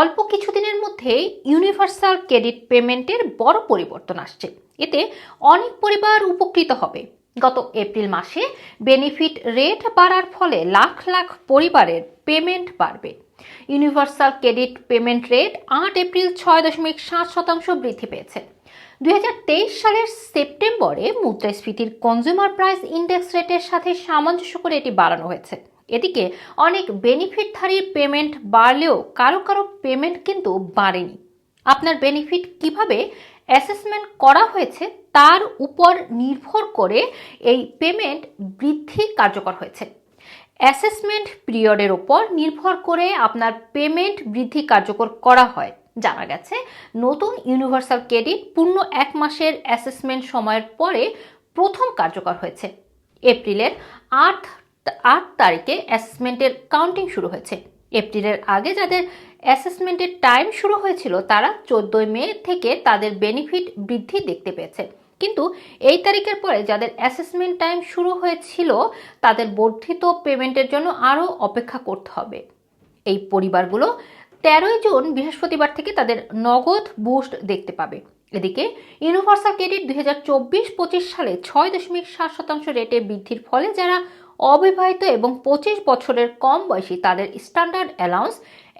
অল্প কিছুদিনের মধ্যেই ইউনিভার্সাল ক্রেডিট পেমেন্টের বড় পরিবর্তন আসছে। এতে অনেক পরিবার উপকৃত হবে। গত এপ্রিল মাসে বেনিফিট রেট বাড়ার ফলে লাখ লাখ পরিবারের পেমেন্ট বাড়বে। ইউনিভার্সাল ক্রেডিট পেমেন্ট রেট আট এপ্রিল ছয় দশমিক সাত শতাংশ বৃদ্ধি পেয়েছে। দুই হাজার তেইশ সালের সেপ্টেম্বরে মুদ্রাস্ফীতির কনজিউমার প্রাইস ইন্ডেক্স রেটের সাথে সামঞ্জস্য করে এটি বাড়ানো হয়েছে। এদিকে অনেক বেনিফিটধারীর পেমেন্ট বাড়লেও কারও কারও পেমেন্ট কিন্তু বাড়েনি। আপনার বেনিফিট কীভাবে অ্যাসেসমেন্ট করা হয়েছে তার উপর নির্ভর করে এই পেমেন্ট বৃদ্ধি কার্যকর হয়েছে। অ্যাসেসমেন্ট পিরিয়ডের ওপর নির্ভর করে আপনার পেমেন্ট বৃদ্ধি কার্যকর করা হয়। জানা গেছে, নতুন ইউনিভার্সাল ক্রেডিট পূর্ণ এক মাসের অ্যাসেসমেন্ট সময়ের পরে প্রথম কার্যকর হয়েছে। এপ্রিলের আট আট তারিখে অ্যাসেসমেন্টের কাউন্টিং শুরু হয়েছে। এপ্রিলের আগে যাদের অ্যাসেসমেন্টের টাইম শুরু হয়েছিল, তারা চোদ্দই মে থেকে তাদের বেনিফিট বৃদ্ধি দেখতে পেয়েছে। কিন্তু এই তারিখের পরে যাদের অ্যাসেসমেন্ট টাইম শুরু হয়েছিল, তাদের বর্ধিত পেমেন্টের জন্য আরও অপেক্ষা করতে হবে। এই পরিবারগুলো তেরোই জুন বৃহস্পতিবার থেকে তাদের নগদ বুস্ট দেখতে পাবে। এদিকে ইউনিভার্সাল ক্রেডিট দুই হাজার চব্বিশ পঁচিশ সালে ছয় দশমিক সাত শতাংশ রেটে বৃদ্ধির ফলে যারা অবিবাহিত এবং পঁচিশ বছরের কম বয়সী তাদের স্ট্যান্ডার্ড অ্যালাউন্স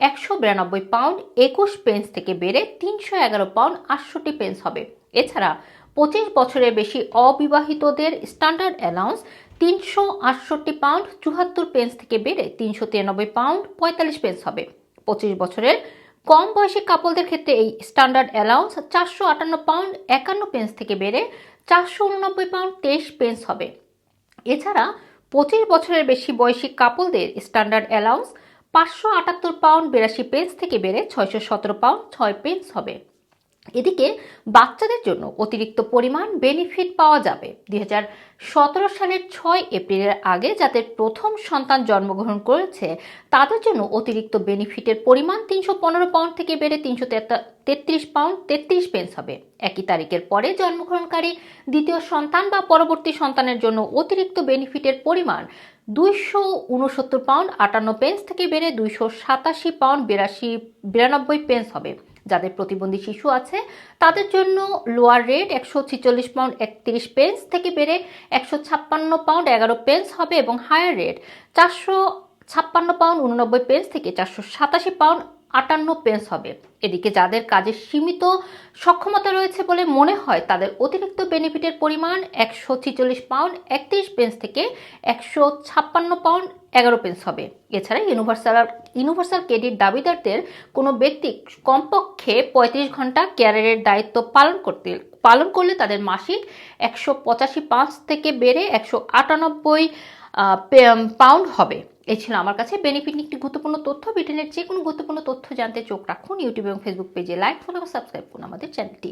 একশো বিরানব্বই পাউন্ড একুশ পেন্স থেকে বেড়ে তিনশো এগারো পাউন্ড আটষট্টি পেন্স হবে। এছাড়া পঁচিশ বছরের বেশি অবিবাহিতদের স্ট্যান্ডার্ড অ্যালাউন্স তিনশো আটষট্টি পাউন্ড চুয়াত্তর পেন্স থেকে বেড়ে তিনশো তিরানব্বই পাউন্ড পঁয়তাল্লিশ পেন্স হবে। পঁচিশ বছরের। কম বয়সী কাপলদের ক্ষেত্রে এই স্ট্যান্ডার্ড অ্যালাউন্স চারশো আটান্ন পাউন্ড একান্ন পেন্স থেকে বেড়ে চারশো উননব্বই পাউন্ড তেইশ পেন্স হবে। এছাড়া পঁচিশ বছরের বেশি বয়সী কাপলদের স্ট্যান্ডার্ড অ্যালাউন্স পাঁচশো আটাত্তর পাউন্ড বিরাশি পেন্স থেকে বেড়ে ছয়শো সতেরো পাউন্ড ছয় পেন্স হবে। এদিকে বাচ্চাদের জন্য অতিরিক্ত পরিমাণ বেনিফিট পাওয়া যাবে। দুই সতেরো সালের ছয় এপ্রিলের আগে যাদের প্রথম সন্তান জন্মগ্রহণ করেছে, তাদের জন্য অতিরিক্ত বেনিফিটের পরিমাণ তিনশো পনেরো পাউন্ড থেকে বেড়ে তিনশো তেত্রিশ পাউন্ড তেত্রিশ পেন্স হবে। একই তারিখের পরে জন্মগ্রহণকারী দ্বিতীয় সন্তান বা পরবর্তী সন্তানের জন্য অতিরিক্ত বেনিফিটের পরিমাণ দুইশো উনসত্তর পাউন্ড আটান্ন পেন্স থেকে বেড়ে দুইশো সাতাশি পাউন্ড বিরাশি বিরানব্বই পেন্স হবে। যাদের প্রতিবন্ধী শিশু আছে, তাদের জন্য লোয়ার রেট একশো ছিচল্লিশ পাউন্ড একত্রিশ পেন্স থেকে বেড়ে একশো ছাপ্পান্ন পাউন্ড এগারো পেন্স হবে এবং হায়ার রেট চারশো ছাপ্পান্ন পাউন্ড উননব্বই পেন্স থেকে চারশো সাতাশি পাউন্ড আটান্ন পেন্স হবে। এদিকে যাদের কাজের সীমিত সক্ষমতা রয়েছে বলে মনে হয়, তাদের অতিরিক্ত বেনিফিটের পরিমাণ একশো ছিচল্লিশ পাউন্ড একত্রিশ পেন্স থেকে একশো ছাপ্পান্ন পাউন্ড এগারো পেন্স হবে। এছাড়া ইউনিভার্সাল ইউনিভার্সাল ক্রেডিট দাবিদারদের কোনো ব্যক্তি কমপক্ষে পঁয়ত্রিশ ঘণ্টা ক্যারিয়ারের দায়িত্ব পালন করতে, পালন করলে তাদের মাসিক একশো পঁচাশি পাঁচ থেকে বেড়ে একশো আটানব্বই পাউন্ড হবে। এই ছিল আমার কাছে। বেনিফিট একটি গুরুত্বপূর্ণ তথ্য। ব্রিটেনের যে কোনো গুরুত্বপূর্ণ তথ্য জানতে চোখ রাখুন ইউটিউব এবং ফেসবুক পেজে লাইক ফলো সাবস্ক্রাইব করুন আমাদের চ্যানেলটি